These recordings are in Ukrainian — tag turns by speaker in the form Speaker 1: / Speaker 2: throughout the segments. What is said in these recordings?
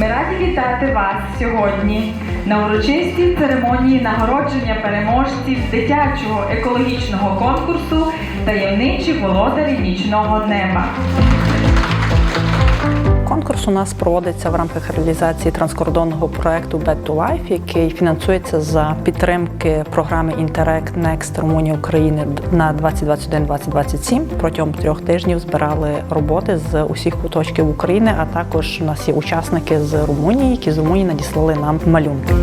Speaker 1: Ми раді вітати вас сьогодні на урочистій церемонії нагородження переможців дитячого екологічного конкурсу Таємничі володарі нічного неба.
Speaker 2: Конкурс у нас проводиться в рамках реалізації транскордонного проекту Bed to Life, який фінансується за підтримки програми Interact Next Румунія України на 2021-2027. Протягом трьох тижнів збирали роботи з усіх куточків України, а також у нас є учасники з Румунії, які з Румунії надіслали нам малюнки.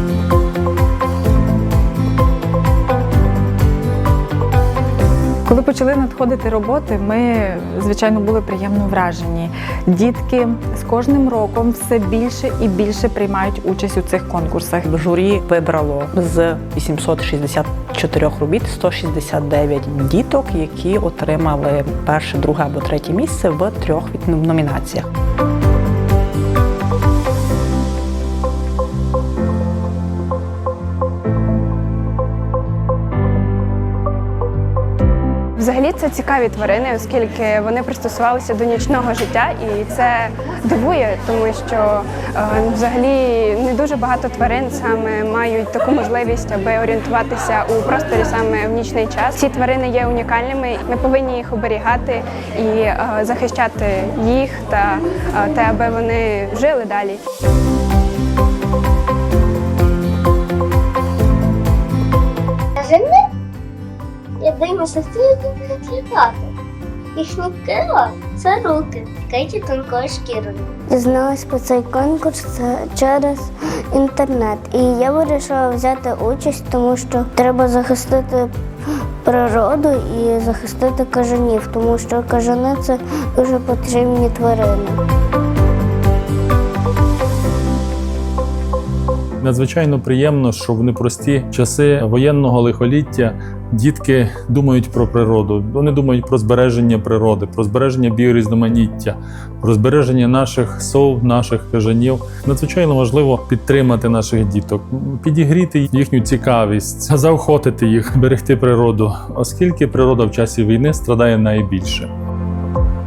Speaker 3: Коли почали надходити роботи, ми звичайно були приємно вражені. Дітки з кожним роком все більше і більше приймають участь у цих конкурсах.
Speaker 2: Журі вибрало з 864 робіт 169 діток, які отримали перше, друге або третє місце в трьох номінаціях.
Speaker 4: Взагалі це цікаві тварини, оскільки вони пристосувалися до нічного життя, і це дивує, тому що е, взагалі не дуже багато тварин саме мають таку можливість, аби орієнтуватися у просторі саме в нічний час. Ці тварини є унікальними. Ми повинні їх оберігати і е, захищати їх та е, те, аби вони жили далі.
Speaker 5: Дивлюся, що будуть літати. Їхні крила це руки, вкриті тонкою шкірою.
Speaker 6: Дізналась про цей конкурс через інтернет. І я вирішила взяти участь, тому що треба захистити природу і захистити кажанів, тому що кажани це дуже потрібні тварини.
Speaker 7: Надзвичайно приємно, що в непрості часи воєнного лихоліття дітки думають про природу. Вони думають про збереження природи, про збереження біорізноманіття, про збереження наших сов, наших кажанів. Надзвичайно важливо підтримати наших діток, підігріти їхню цікавість, заохотити їх, берегти природу, оскільки природа в часі війни страдає найбільше.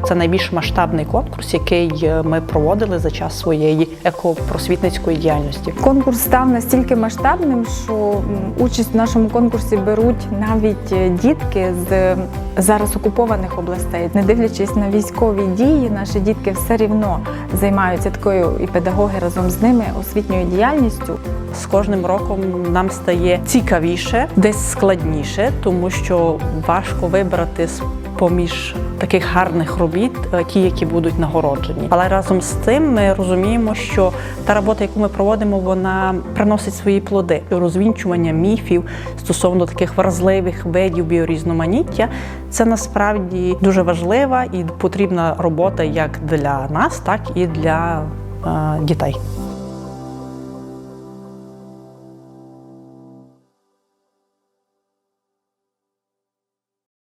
Speaker 2: Це найбільш масштабний конкурс, який е, ми проводили за час своєї екопросвітницької діяльності.
Speaker 3: Конкурс став настільки масштабним, що участь в нашому конкурсі беруть навіть е, дітки з зараз окупованих областей. Не дивлячись на військові дії, наші дітки все рівно займаються такою і педагоги разом з ними освітньою діяльністю.
Speaker 2: З кожним роком нам стає цікавіше, десь складніше, тому що важко вибрати поміж таких гарних робіт е, ті, які будуть нагороджені. Але разом з тим ми розуміємо, що та робота, яку ми проводимо, вона приносить свої плоди. Розвінчування міфів стосовно таких вразливих видів біорізноманіття це насправді дуже важлива і потрібна робота як для нас, так і для е, дітей.